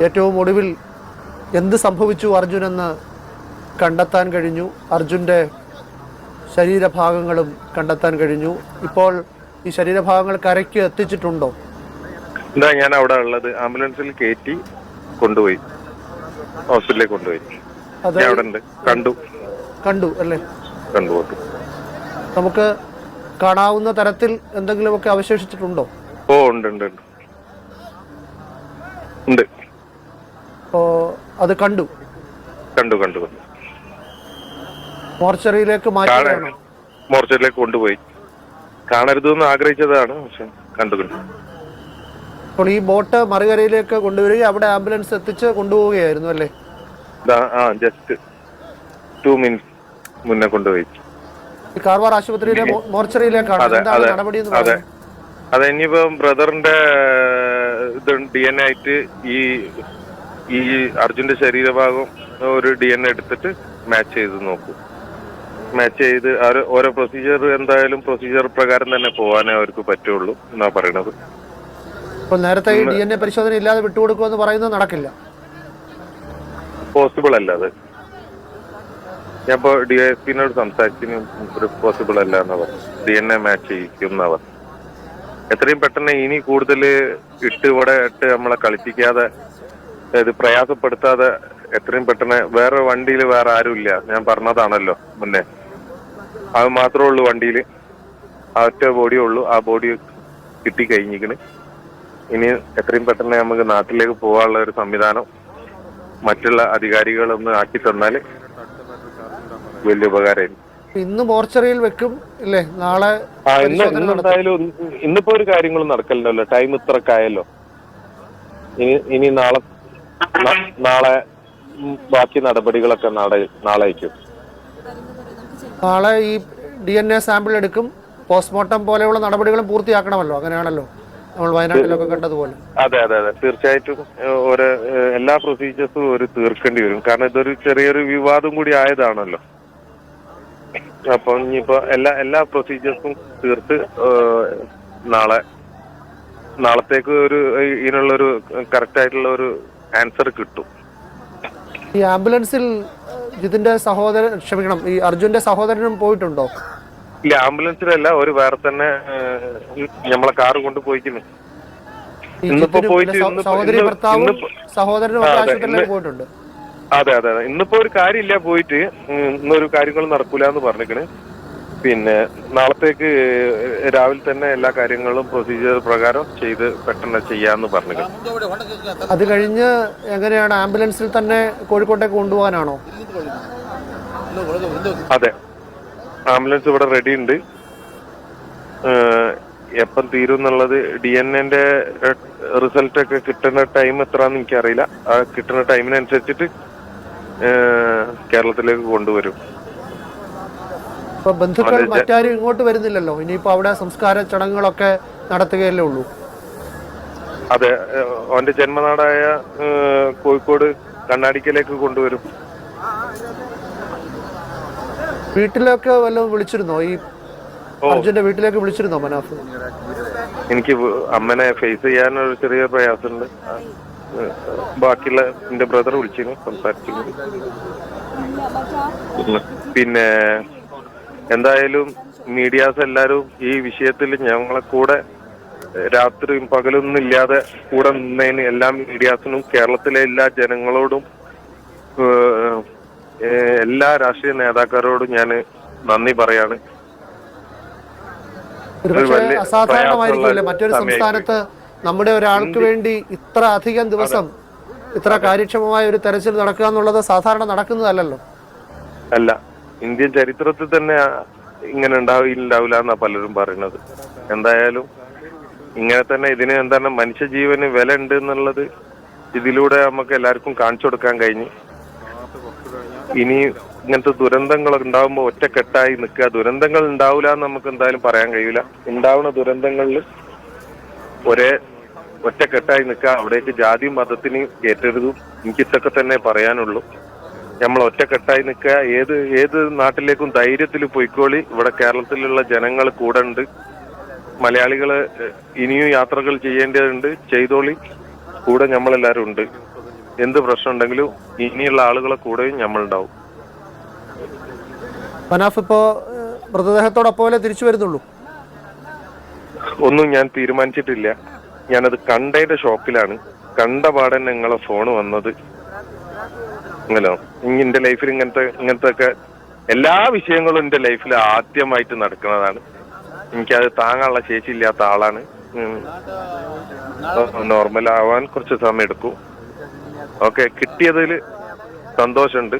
ഏറ്റവും ഒടുവിൽ എന്ത് സംഭവിച്ചു അർജുനെന്ന് കണ്ടെത്താൻ കഴിഞ്ഞു. അർജുന്റെ ശരീരഭാഗങ്ങളും കണ്ടെത്താൻ കഴിഞ്ഞു. ഇപ്പോൾ ഈ ശരീരഭാഗങ്ങൾ കരയ്ക്ക് എത്തിച്ചിട്ടുണ്ടോ? എന്താ ഞാൻ അവിടെ ഉള്ളത്. ആംബുലൻസിൽ കയറ്റി കൊണ്ടുപോയി. ഹോസ്പിറ്റലിൽ കൊണ്ടുപോയി. അവിടെ ഉണ്ട് കണ്ടു. കണ്ടു അല്ലേ? കണ്ടുപോട്ടു നമുക്ക് കാണാവുന്ന തരത്തിൽ എന്തെങ്കിലുമൊക്കെ അവശേഷിച്ചിട്ടുണ്ടോ? ഓ ഉണ്ട് ഉണ്ട് ഉണ്ട്. അപ്പോൾ അത് കണ്ടു? കണ്ടു കണ്ടു കണ്ടു. മോർച്ചറിയിലേക്ക് കാണാൻ മോർച്ചറിയിലേക്ക് കൊണ്ടുപോയി. കാണരുതെന്ന് ആഗ്രഹിച്ചതാണ് പക്ഷെ കണ്ടു കണ്ടു. അപ്പോൾ ഈ ബോട്ട് മറുകരയിലേക്ക് കൊണ്ടുവരികയും അവിടെ ആംബുലൻസ് എത്തിച്ച് കൊണ്ടുപോവുകയായിരുന്നു അല്ലേ? ആ ജസ്റ്റ് ടു മിനിറ്റ്സ് മുന്നേ കൊണ്ടുപോയി. കാർവാർ ആശുപത്രിയിലെ മോർച്ചറിയിലേക്കാണ്. നടപടി അതെ. അതെ ഇനിയിപ്പോ ബ്രദറിന്റെ ഇത് ഡി എൻ ആയിട്ട് ഈ ഈ അർജുന്റെ ശരീരഭാഗം ഒരു ഡി എൻ എ എടുത്തിട്ട് മാച്ച് ചെയ്ത് നോക്കും. മാച്ച് ചെയ്ത് ഓരോ പ്രൊസീജിയർ എന്തായാലും പ്രൊസീജിയർ പ്രകാരം തന്നെ പോകാനേ അവർക്ക് പറ്റുള്ളൂ എന്നാ പറയണത്. അപ്പൊ നേരത്തെ ഈ ഡി എൻ എ പരിശോധന ഇല്ലാതെ വിട്ടുകൊടുക്കുമെന്ന് പറയുന്നത് നടക്കില്ല. പോസിബിൾ അല്ല അത്. ഞാൻ ഇപ്പൊ ഡി എസ് പിന്നോട് സംസാരിച്ചു പോസിബിൾ അല്ല എന്നാ പറഞ്ഞു ഡി എൻ എ മാച്ച് ചെയ്യിക്കും എന്നാ പറഞ്ഞു എത്രയും പെട്ടെന്ന് ഇനി കൂടുതൽ ഇട്ട് ഇവിടെ ഇട്ട് നമ്മളെ കളിപ്പിക്കാതെ ഇത് പ്രയാസപ്പെടുത്താതെ എത്രയും പെട്ടെന്ന് വേറെ വണ്ടിയിൽ വേറെ ആരുമില്ല. ഞാൻ പറഞ്ഞതാണല്ലോ മുന്നേ. അത് മാത്രമേ ഉള്ളൂ വണ്ടിയിൽ. ആ ഒറ്റ ബോഡിയേ ഉള്ളൂ. ആ ബോഡി കിട്ടി കഴിഞ്ഞിക്കണ് ഇനി എത്രയും പെട്ടെന്ന് നമുക്ക് നാട്ടിലേക്ക് പോകാനുള്ള ഒരു സംവിധാനം മറ്റുള്ള അധികാരികളൊന്ന് ആക്കി തന്നാൽ വലിയ ഉപകാരമായിരുന്നു. ഇന്ന് മോർച്ചറിയിൽ വെക്കും ഇല്ലേ? നാളെ ഇന്നിപ്പോ ഒരു കാര്യങ്ങളും നടക്കലുണ്ടല്ലോ ടൈം ഇത്രക്കായല്ലോ. ഇനി ഇനി നാളെ നാളെ ബാക്കി നടപടികളൊക്കെ നാളെ നാളെ നാളെ ഈ ഡി എൻ എ സാമ്പിൾ എടുക്കും. പോസ്റ്റ്മോർട്ടം പോലെയുള്ള നടപടികളും പൂർത്തിയാക്കണമല്ലോ അങ്ങനെയാണല്ലോ നമ്മൾ വയനാട്ടിലൊക്കെ കണ്ടതുപോലെ. അതെ അതെ അതെ. തീർച്ചയായിട്ടും ഒരു എല്ലാ പ്രൊസീജിയേഴ്സും ഒരു തീർക്കേണ്ടി വരും. കാരണം ഇതൊരു ചെറിയൊരു വിവാദം കൂടി ആയതാണല്ലോ. അപ്പൊ ഇനിയിപ്പോ എല്ലാ എല്ലാ പ്രൊസീജിയേഴ്സും തീർത്ത് നാളെ നാളത്തേക്ക് ഒരു ഇതിനുള്ള ഇതിനുള്ളൊരു കറക്റ്റ് ആയിട്ടുള്ള ഒരു ആൻസർ കിട്ടും. ഈ ആംബുലൻസിൽ ജിതിന്റെ സഹോദരൻ ക്ഷമിക്കണം ഈ അർജുന്റെ സഹോദരനും പോയിട്ടുണ്ടോ? ഇല്ല ആംബുലൻസിലല്ല ഒരു വേറെ തന്നെ നമ്മളെ കാറ് കൊണ്ട് പോയിക്കുന്നു. ഇന്നിപ്പോ പോയിട്ട് സഹോദരി ഭർത്താവും സഹോദരനും ആശുപത്രിയിലേക്ക് പോയിട്ടുണ്ട്. അതെ അതെ അതെ. ഇന്നിപ്പോ ഒരു കാര്യമില്ല പോയിട്ട് ഇന്നൊരു കാര്യങ്ങളും നടക്കൂല എന്ന് പറഞ്ഞിക്കണ്. പിന്നെ നാളത്തേക്ക് രാവിലെ തന്നെ എല്ലാ കാര്യങ്ങളും പ്രൊസീജിയർ പ്രകാരം ചെയ്ത് പെട്ടെന്ന് ചെയ്യാന്ന് പറഞ്ഞു അത് കഴിഞ്ഞ് എങ്ങനെയാണ് ആംബുലൻസിൽ തന്നെ കോഴിക്കോട്ടേക്ക് കൊണ്ടുപോകാനാണോ? അതെ. ആംബുലൻസ് ഇവിടെ റെഡി ഉണ്ട് എപ്പം തീരും എന്നുള്ളത് ഡി എൻ എന്റെ റിസൾട്ട് ഒക്കെ കിട്ടുന്ന ടൈം എത്രയാന്ന് എനിക്കറിയില്ല. ആ കിട്ടുന്ന ടൈമിനനുസരിച്ചിട്ട് കേരളത്തിലേക്ക് കൊണ്ടുവരും. ഇപ്പൊ ബന്ധുക്കൾ മറ്റാരും ഇങ്ങോട്ട് വരുന്നില്ലല്ലോ. ഇനിയിപ്പോ അവിടെ സംസ്കാര ചടങ്ങുകളൊക്കെ നടത്തുകയല്ലേ ഉള്ളൂ. അതെ അവന്റെ ജന്മനാടായ കോഴിക്കോട് കണ്ണാടിക്കലേക്ക് കൊണ്ടുവരും. വീട്ടിലൊക്കെ വല്ലതും വിളിച്ചിരുന്നോ? ഈ അർജുന്റെ വീട്ടിലേക്ക് വിളിച്ചിരുന്നോ മനാഫ്? എനിക്ക് അമ്മനെ ഫേസ് ചെയ്യാനൊരു ചെറിയ പ്രയാസമുണ്ട്. ബാക്കിയുള്ള എന്റെ ബ്രദർ വിളിച്ചിരുന്നു സംസാരിച്ചിരുന്നു. പിന്നെ എന്തായാലും മീഡിയാസ് എല്ലാരും ഈ വിഷയത്തിൽ ഞങ്ങളെ കൂടെ രാത്രിയും പകലൊന്നും ഇല്ലാതെ കൂടെ നിന്നതിന് എല്ലാ മീഡിയാസിനും കേരളത്തിലെ എല്ലാ ജനങ്ങളോടും എല്ലാ രാഷ്ട്രീയ നേതാക്കാരോടും ഞാൻ നന്ദി പറയാണ്. മറ്റൊരു. സംസ്ഥാനത്ത് നമ്മുടെ ഒരാൾക്ക് വേണ്ടി ഇത്ര അധികം ദിവസം ഇത്ര കാര്യക്ഷമമായ ഒരു തെരച്ചിൽ നടക്കുക എന്നുള്ളത് സാധാരണ നടക്കുന്നതല്ലല്ലോ? അല്ല. ഇന്ത്യൻ ചരിത്രത്തിൽ തന്നെ ഇങ്ങനെ ഉണ്ടാവില്ലാവില്ല എന്നാ പലരും പറയുന്നത്. എന്തായാലും ഇങ്ങനെ തന്നെ ഇതിന് എന്താണ് മനുഷ്യജീവന് വില ഉണ്ട് എന്നുള്ളത് ഇതിലൂടെ നമുക്ക് എല്ലാവർക്കും കാണിച്ചു കൊടുക്കാൻ കഴിഞ്ഞു. ഇനി ഇങ്ങനത്തെ ദുരന്തങ്ങൾ ഉണ്ടാവുമ്പോൾ ഒറ്റക്കെട്ടായി നിൽക്കുക. ദുരന്തങ്ങൾ ഉണ്ടാവില്ല എന്ന് നമുക്ക് എന്തായാലും പറയാൻ കഴിയില്ല. ഉണ്ടാവുന്ന ദുരന്തങ്ങളിൽ ഒരേ ഒറ്റക്കെട്ടായി നിൽക്കുക. അവിടേക്ക് ജാതിയും മതത്തിന് ഏറ്റരുതും എനിക്കിതൊക്കെ തന്നെ പറയാനുള്ളൂ. നമ്മൾ ഒറ്റക്കെട്ടായി നിൽക്കുക. ഏത് ഏത് നാട്ടിലേക്കും ധൈര്യത്തിൽ പൊയ്ക്കോളി. ഇവിടെ കേരളത്തിലുള്ള ജനങ്ങൾ കൂടെ ഉണ്ട്. മലയാളികൾ ഇനിയും യാത്രകൾ ചെയ്യേണ്ടതുണ്ട്. ചെയ്തോളി. കൂടെ നമ്മളെല്ലാവരും ഉണ്ട്. എന്ത് പ്രശ്നം ഉണ്ടെങ്കിലും ഇനിയുള്ള ആളുകളെ കൂടെയും നമ്മളുണ്ടാവും. മനാഫ് ഇപ്പോ മൃതദേഹത്തോടൊപ്പം തിരിച്ചു വരുന്നുള്ളൂ? ഒന്നും ഞാൻ തീരുമാനിച്ചിട്ടില്ല. ഞാനത് കണ്ടതിന്റെ ഷോക്കിലാണ്. കണ്ട പാടൻ നിങ്ങളെ ഫോൺ വന്നത്. ഇങ്ങനോ എന്റെ ലൈഫിൽ ഇങ്ങനത്തെ ഇങ്ങനത്തെ ഒക്കെ എല്ലാ വിഷയങ്ങളും എന്റെ ലൈഫിൽ ആദ്യമായിട്ട് നടക്കുന്നതാണ്. എനിക്കത് താങ്ങാനുള്ള ശേഷി ഇല്ലാത്ത ആളാണ്. നോർമൽ ആവാൻ കുറച്ച് സമയം എടുക്കും ഓക്കെ കിട്ടിയതിൽ സന്തോഷമുണ്ട്.